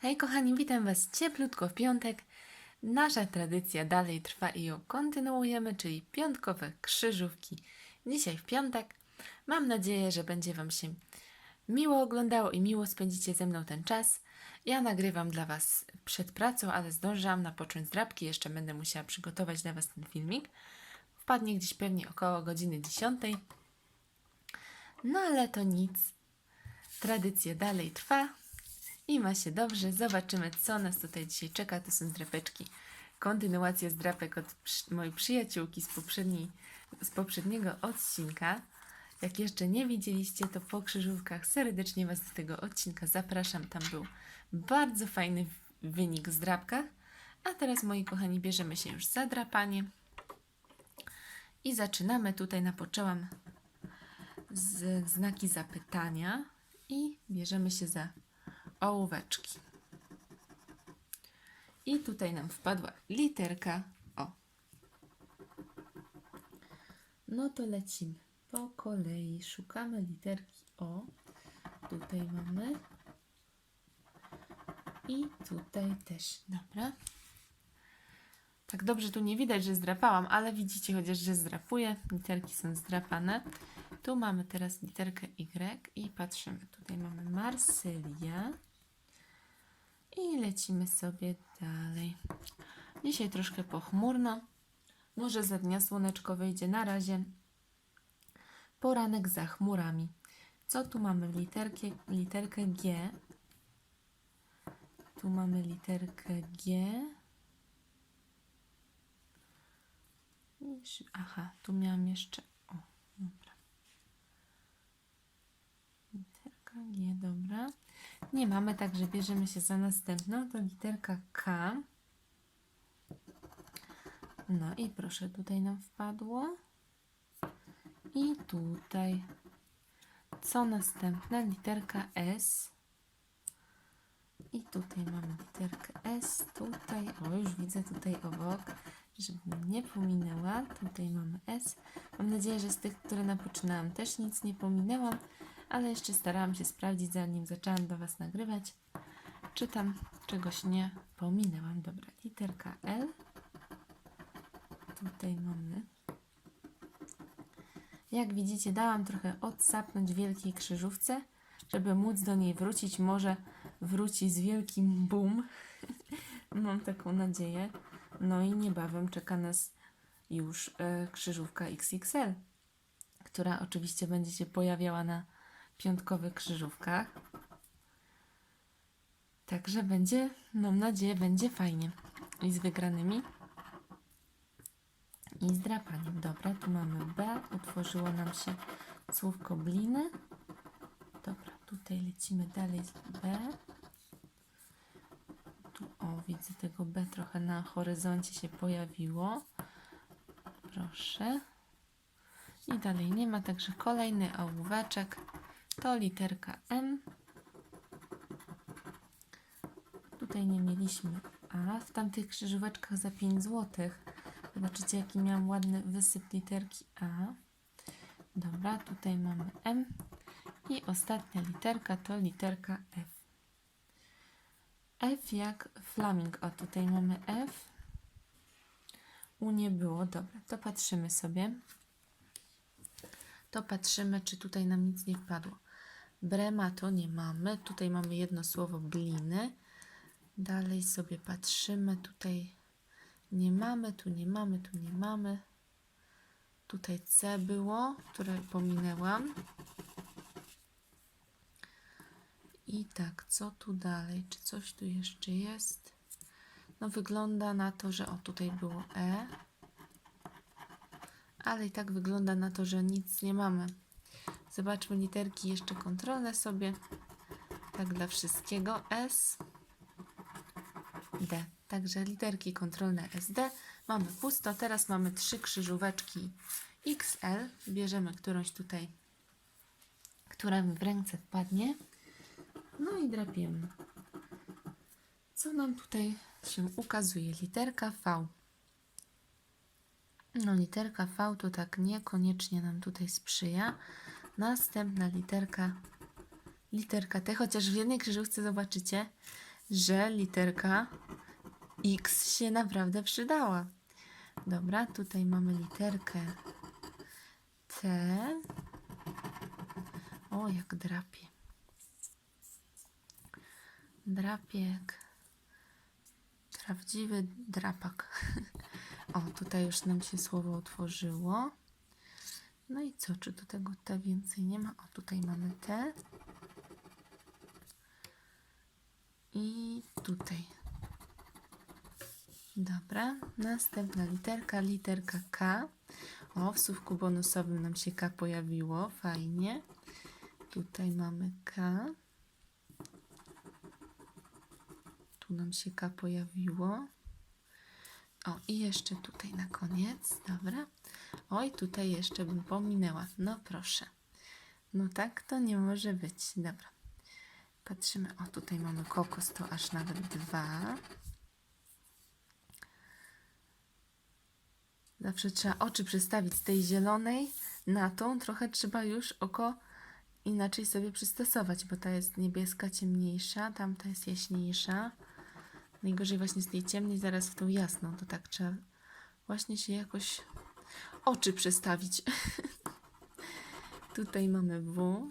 Hej kochani, witam Was cieplutko w piątek. Nasza tradycja dalej trwa i ją kontynuujemy, czyli piątkowe krzyżówki. Dzisiaj w piątek. Mam nadzieję, że będzie Wam się miło oglądało i miło spędzicie ze mną ten czas. Ja nagrywam dla Was przed pracą, ale zdążyłam napocząć drapki. Jeszcze będę musiała przygotować dla Was ten filmik. Wpadnie gdzieś pewnie około godziny 10. No ale to nic. Tradycja dalej trwa i ma się dobrze. Zobaczymy, co nas tutaj dzisiaj czeka. To są drapeczki. Kontynuacja z drapek od przy- mojej przyjaciółki z, z poprzedniego odcinka. Jak jeszcze nie widzieliście, to po krzyżówkach serdecznie Was do tego odcinka zapraszam. Tam był bardzo fajny wynik z drapkach. A teraz, moi kochani, bierzemy się już za drapanie. I zaczynamy. Tutaj napoczęłam z znaki zapytania i bierzemy się za ołóweczki. I tutaj nam wpadła literka O. No to lecimy po kolei. Szukamy literki O. Tutaj mamy. I tutaj też. Dobra. Tak dobrze tu nie widać, że zdrapałam, ale widzicie chociaż, że zdrapuję. Literki są zdrapane. Tu mamy teraz literkę Y i patrzymy. Tutaj mamy Marsylia. I lecimy sobie dalej. Dzisiaj troszkę pochmurno. Może za dnia słoneczko wyjdzie. Na razie poranek za chmurami. Co tu mamy? Literkę, literkę G. Tu mamy literkę G. Aha, tu miałam jeszcze. O, dobra. Literka G, dobra. Nie mamy, także bierzemy się za następną. To literka K. No i proszę, tutaj nam wpadło. I tutaj. Co następne? Literka S. I tutaj mamy literkę S. Tutaj, o już widzę tutaj obok, żebym nie pominęła. Tutaj mamy S. Mam nadzieję, że z tych, które napoczynałam też nic nie pominęłam, ale jeszcze starałam się sprawdzić, zanim zaczęłam do Was nagrywać, czy tam czegoś nie pominęłam. Dobra, literka L. Tutaj mamy. Jak widzicie, dałam trochę odsapnąć wielkiej krzyżówce, żeby móc do niej wrócić. Może wróci z wielkim boom. Mam taką nadzieję. No i niebawem czeka nas już e, krzyżówka XXL, która oczywiście będzie się pojawiała na piątkowych krzyżówkach. Także będzie, mam nadzieję, będzie fajnie. I z wygranymi. I z drapaniem. Dobra, tu mamy B. Utworzyło nam się słówko bliny. Dobra, tutaj lecimy dalej z B. Tu, o, widzę tego B trochę na horyzoncie się pojawiło. Proszę. I dalej nie ma, także kolejny ołóweczek to literka M. Tutaj nie mieliśmy A. W tamtych krzyżóweczkach za 5 zł. Zobaczycie, jaki miałam ładny wysyp literki A. Dobra, tutaj mamy M. I ostatnia literka to literka F. F jak flaming. O, tutaj mamy F. U nie było. Dobra, to patrzymy sobie. To patrzymy, czy tutaj nam nic nie wpadło. Brema to nie mamy. Tutaj mamy jedno słowo gliny. Dalej sobie patrzymy. Tutaj nie mamy, tu nie mamy, tu nie mamy. Tutaj C było, które pominęłam. I tak, co tu dalej? Czy coś tu jeszcze jest? No wygląda na to, że o tutaj było E. Ale i tak wygląda na to, że nic nie mamy. Zobaczmy literki jeszcze kontrolne sobie. Tak dla wszystkiego. S. D. Także literki kontrolne SD. Mamy pusto. Teraz mamy trzy krzyżóweczki XL. Bierzemy którąś tutaj, która mi w ręce wpadnie. No i drapiemy. Co nam tutaj się ukazuje? Literka V. No, literka V to tak niekoniecznie nam tutaj sprzyja. Następna literka, literka T, chociaż w jednej krzyżówce zobaczycie, że literka X się naprawdę przydała. Dobra, tutaj mamy literkę T. O, jak drapie. Drapie jak prawdziwy drapak. O, tutaj już nam się słowo otworzyło. No i co, czy do tego T więcej nie ma? O, tutaj mamy T. I tutaj. Dobra, następna literka, literka K. O, w słówku bonusowym nam się K pojawiło, fajnie. Tutaj mamy K. Tu nam się K pojawiło. O, i jeszcze tutaj na koniec, dobra. Oj, tutaj jeszcze bym pominęła. No proszę. No tak to nie może być. Dobra. Patrzymy. O, tutaj mamy kokos, to aż nawet dwa. Zawsze trzeba oczy przestawić z tej zielonej na tą. Trochę trzeba już oko inaczej sobie przystosować, bo ta jest niebieska, ciemniejsza, tamta jest jaśniejsza. Najgorzej właśnie z tej ciemnej zaraz w tą jasną, to tak trzeba właśnie się jakoś oczy przestawić. Tutaj mamy W.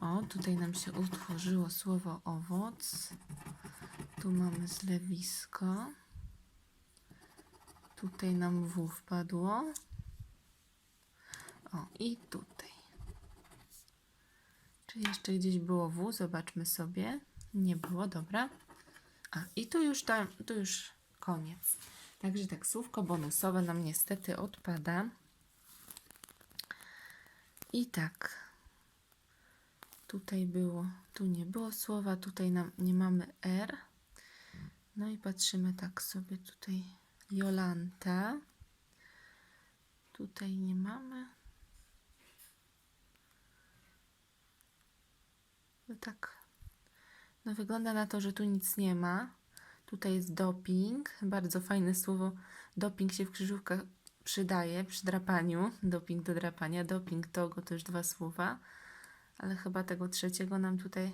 O, tutaj nam się utworzyło słowo owoc. Tu mamy zlewisko. Tutaj nam W wpadło. O, i tutaj. Czy jeszcze gdzieś było W? Zobaczmy sobie. Nie było, dobra. A, i tu już, tam, tu już koniec. Także tak, słówko bonusowe nam niestety odpada. I tak. Tutaj było, tu nie było słowa, tutaj nam nie mamy R. No i patrzymy tak sobie tutaj. Jolanta. Tutaj nie mamy. No tak. No wygląda na to, że tu nic nie ma. Tutaj jest doping. Bardzo fajne słowo. Doping się w krzyżówkach przydaje przy drapaniu. Doping do drapania. Doping togo to już dwa słowa. Ale chyba tego trzeciego nam tutaj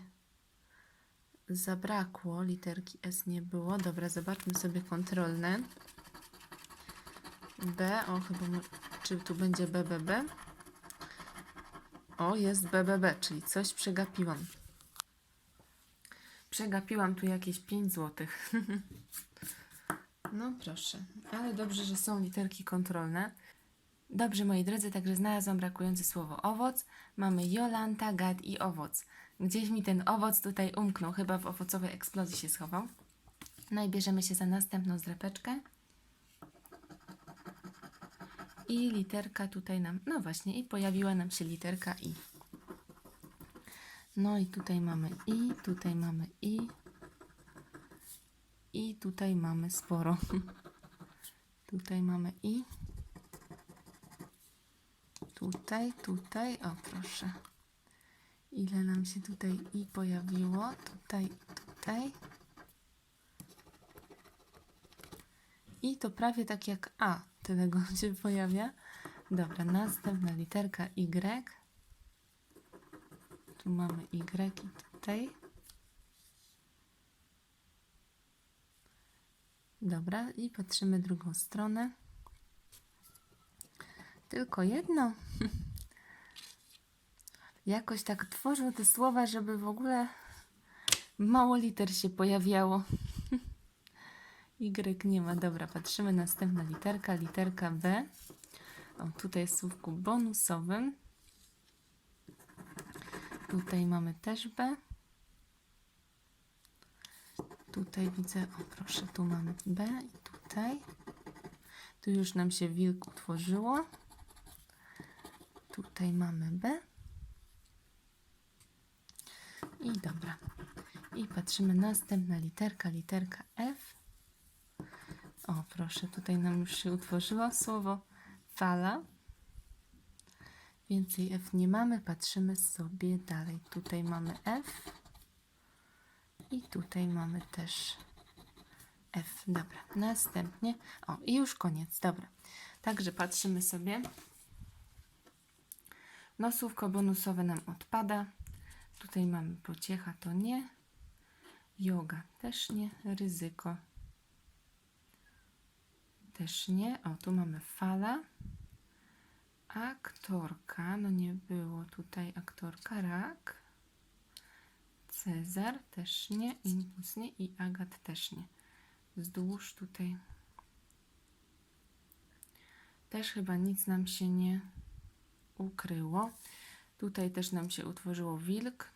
zabrakło. Literki S nie było. Dobra, zobaczmy sobie kontrolne. B. O, chyba. Czy tu będzie BBB? O, jest BBB, czyli coś przegapiłam. Przegapiłam tu jakieś 5 złotych. no proszę, ale dobrze, że są literki kontrolne. Dobrze, moi drodzy, także znalazłam brakujące słowo owoc. Mamy Jolanta, gad i owoc. Gdzieś mi ten owoc tutaj umknął, chyba w owocowej eksplozji się schował. No i bierzemy się za następną zdrapeczkę. I literka tutaj nam, no właśnie, i pojawiła nam się literka I. No i tutaj mamy I, tutaj mamy I. I tutaj mamy sporo. tutaj mamy I. Tutaj, tutaj, o proszę. Ile nam się tutaj I pojawiło? Tutaj, tutaj. I to prawie tak jak A, tyle go się pojawia. Dobra, następna literka Y. Tu mamy Y tutaj. Dobra, i patrzymy drugą stronę. Tylko jedno. Jakoś tak tworzą te słowa, żeby w ogóle mało liter się pojawiało. Y nie ma. Dobra, patrzymy. Następna literka, literka B. O, tutaj jest słówku bonusowym. Tutaj mamy też B. Tutaj widzę, o proszę, tu mamy B i tutaj. Tu już nam się wilk utworzyło. Tutaj mamy B. I dobra. I patrzymy, następna literka, literka F. O, proszę, tutaj nam już się utworzyło słowo fala. Więcej F nie mamy, patrzymy sobie dalej. Tutaj mamy F i tutaj mamy też F. Dobra, następnie. O, i już koniec, dobra. Także patrzymy sobie. No, słówko bonusowe nam odpada. Tutaj mamy pociecha, to nie. Yoga też nie. Ryzyko też nie. O, tu mamy fala. Aktorka, no nie było tutaj aktorka. Rak. Cezar też nie. Impuls nie. I Agat też nie. Wzdłuż tutaj też chyba nic nam się nie ukryło. Tutaj też nam się utworzyło wilk.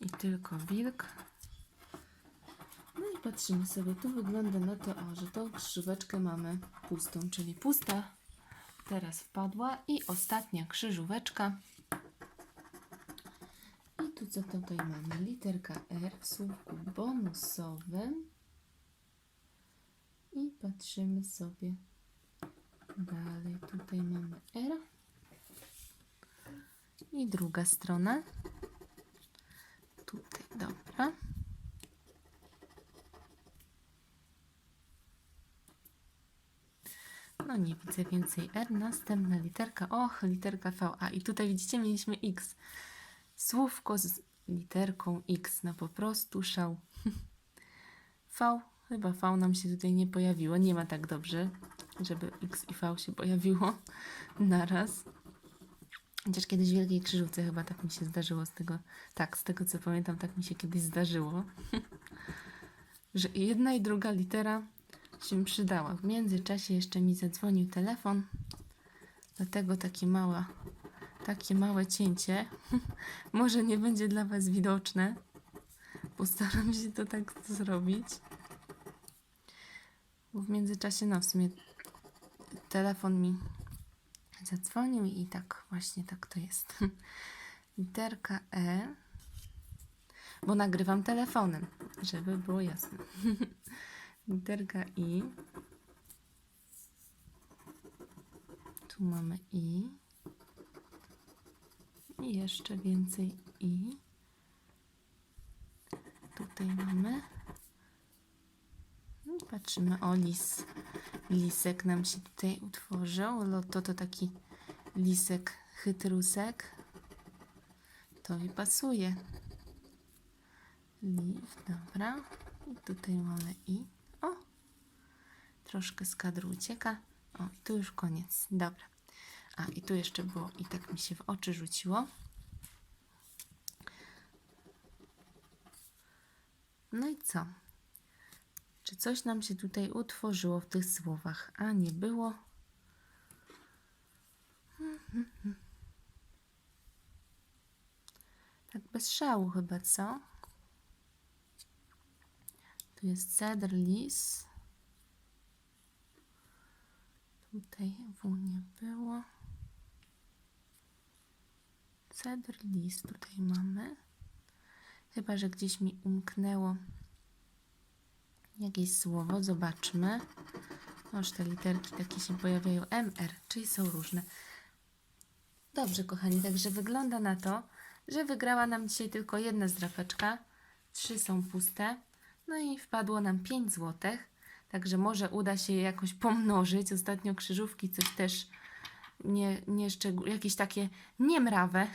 I tylko wilk. Patrzymy sobie. Tu wygląda na to, o, że tą krzyżóweczkę mamy pustą, czyli pusta teraz wpadła. I ostatnia krzyżóweczka. I tu co tutaj mamy? Literka R w słówku bonusowym. I patrzymy sobie dalej. Tutaj mamy R. I druga strona. Tutaj, dobra. No nie widzę więcej R. Następna literka. Och, literka V. A i tutaj widzicie, mieliśmy X. Słówko z literką X. No po prostu szał. V. Chyba V nam się tutaj nie pojawiło. Nie ma tak dobrze, żeby X i V się pojawiło naraz. Chociaż kiedyś w Wielkiej Krzyżówce chyba tak mi się zdarzyło z tego, tak, z tego co pamiętam, tak mi się kiedyś zdarzyło, że jedna i druga litera się przydała. W międzyczasie jeszcze mi zadzwonił telefon, dlatego takie małe, takie małe cięcie. Może nie będzie dla Was widoczne. Postaram się to tak zrobić. Bo w międzyczasie, no w sumie telefon mi zadzwonił i tak właśnie tak to jest. Literka E, bo nagrywam telefonem, żeby było jasne. Literka I. Tu mamy I. I jeszcze więcej I. Tutaj mamy. I patrzymy, o lis. Lisek nam się tutaj utworzył. Loto to taki lisek, chytrusek. To mi pasuje. Lis, dobra. I tutaj mamy i. Troszkę z kadru ucieka. O, i tu już koniec. Dobra. A, i tu jeszcze było, i tak mi się w oczy rzuciło. No i co? Czy coś nam się tutaj utworzyło w tych słowach? A nie było. Tak bez szału chyba, co? Tu jest cedr, lis. Tutaj W nie było. Cedr, lis tutaj mamy. Chyba, że gdzieś mi umknęło jakieś słowo. Zobaczmy. Może te literki takie się pojawiają. MR, czyli są różne. Dobrze, kochani, także wygląda na to, że wygrała nam dzisiaj tylko jedna zdrapeczka. Trzy są puste. No i wpadło nam 5 złotych. Także może uda się je jakoś pomnożyć. Ostatnio krzyżówki coś też nie, nie szczegół, jakieś takie niemrawe.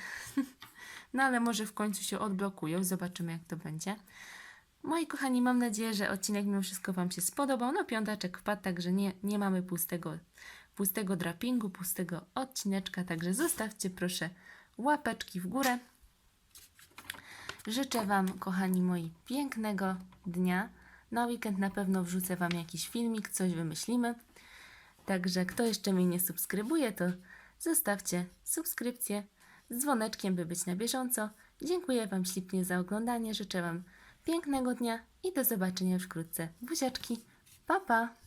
no ale może w końcu się odblokują. Zobaczymy jak to będzie. Moi kochani, mam nadzieję, że odcinek mimo wszystko Wam się spodobał. No piątaczek wpadł, także nie, nie mamy pustego, pustego drapingu, pustego odcineczka. Także zostawcie proszę łapeczki w górę. Życzę Wam, kochani moi, pięknego dnia. Na weekend na pewno wrzucę Wam jakiś filmik, coś wymyślimy. Także kto jeszcze mnie nie subskrybuje, to zostawcie subskrypcję z dzwoneczkiem, by być na bieżąco. Dziękuję Wam ślicznie za oglądanie. Życzę Wam pięknego dnia i do zobaczenia wkrótce. Buziaczki. Pa, pa!